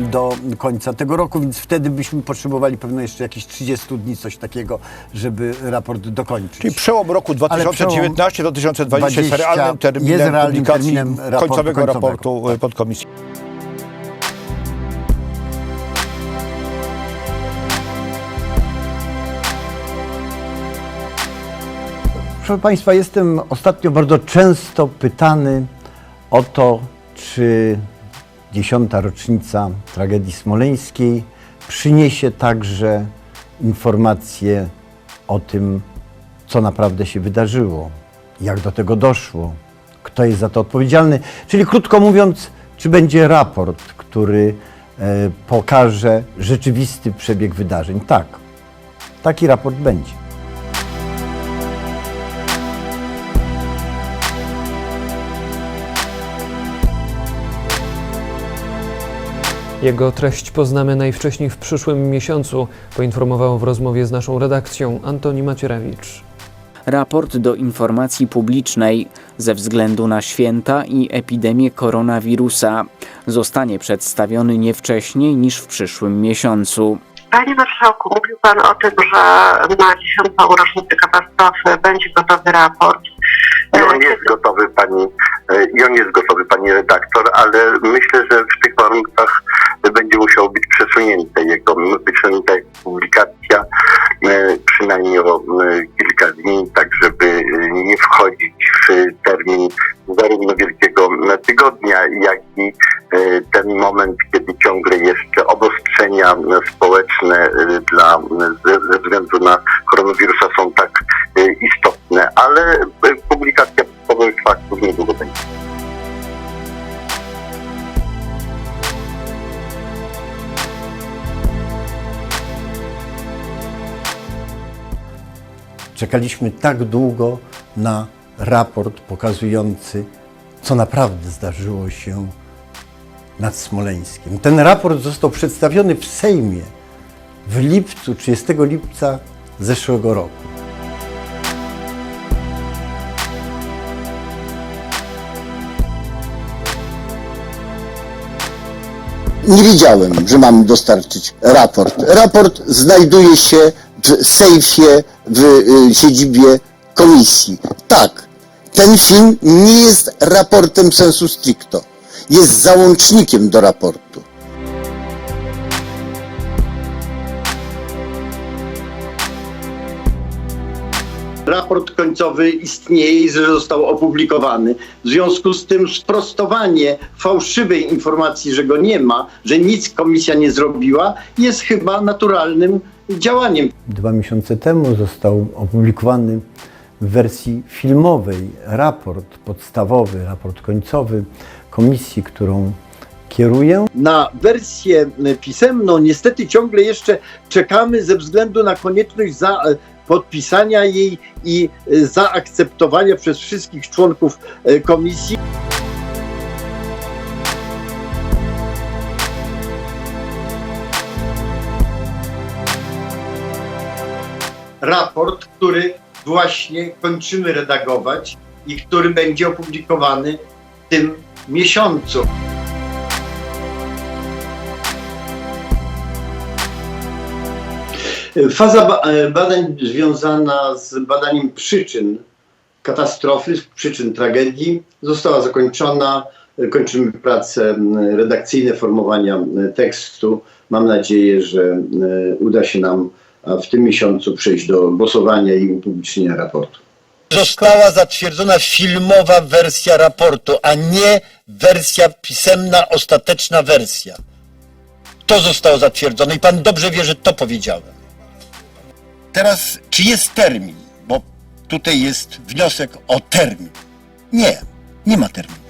do końca tego roku, więc wtedy byśmy potrzebowali pewno jeszcze jakieś 30 dni, coś takiego, żeby raport dokończyć. Czyli przełom roku Ale przełom 2019-2020 jest 20 realnym terminem jest realnym publikacji terminem raportu końcowego końcowego. raportu e, podkomisji. Proszę Państwa, jestem ostatnio bardzo często pytany o to, czy dziesiąta rocznica tragedii smoleńskiej przyniesie także informacje o tym, co naprawdę się wydarzyło, jak do tego doszło, kto jest za to odpowiedzialny. Czyli krótko mówiąc, czy będzie raport, który e, pokaże rzeczywisty przebieg wydarzeń. Tak, taki raport będzie. Jego treść poznamy najwcześniej w przyszłym miesiącu, poinformował w rozmowie z naszą redakcją Antoni Macierewicz. Raport do informacji publicznej ze względu na święta i epidemię koronawirusa zostanie przedstawiony nie wcześniej niż w przyszłym miesiącu. Panie Marszałku, mówił Pan o tym, że na dziesiątą rocznicę katastrofy będzie gotowy raport. I on jest gotowy pani, e, i on jest gotowy pani redaktor, ale myślę, że w tych warunkach będzie musiało być przesunięte. Jego, przesunięta publikacja e, przynajmniej o e, kilka dni, tak żeby e, nie wchodzić w termin zarówno Wielkiego Tygodnia, jak i ten moment, kiedy ciągle jeszcze obostrzenia społeczne dla, ze względu na koronawirusa są Czekaliśmy tak długo na raport pokazujący, co naprawdę zdarzyło się nad Smoleńskiem. Ten raport został przedstawiony w Sejmie w lipcu, 30 lipca zeszłego roku. Nie wiedziałem, że mam dostarczyć raport. Raport znajduje się w sejfie w y, siedzibie komisji. Tak, ten film nie jest raportem sensu stricto. Jest załącznikiem do raportu. Raport końcowy istnieje i że został opublikowany. W związku z tym sprostowanie fałszywej informacji, że go nie ma, że nic komisja nie zrobiła, jest chyba naturalnym działaniem. Dwa miesiące temu został opublikowany w wersji filmowej raport podstawowy, raport końcowy komisji, którą kieruję. Na wersję pisemną niestety ciągle jeszcze czekamy ze względu na konieczność za, podpisania jej i y, zaakceptowania przez wszystkich członków y, komisji. Raport, który właśnie kończymy redagować i który będzie opublikowany w tym miesiącu. Faza e, badań związana z badaniem przyczyn katastrofy, przyczyn tragedii została zakończona. Kończymy prace redakcyjne formowania tekstu. Mam nadzieję, że uda się nam w tym miesiącu przejść do głosowania i upublicznienia raportu. Została zatwierdzona filmowa wersja raportu, a nie wersja pisemna, ostateczna wersja. To zostało zatwierdzone i pan dobrze wie, że to powiedziałem. Teraz, czy jest termin? Bo tutaj jest wniosek o termin. Nie, nie ma terminu.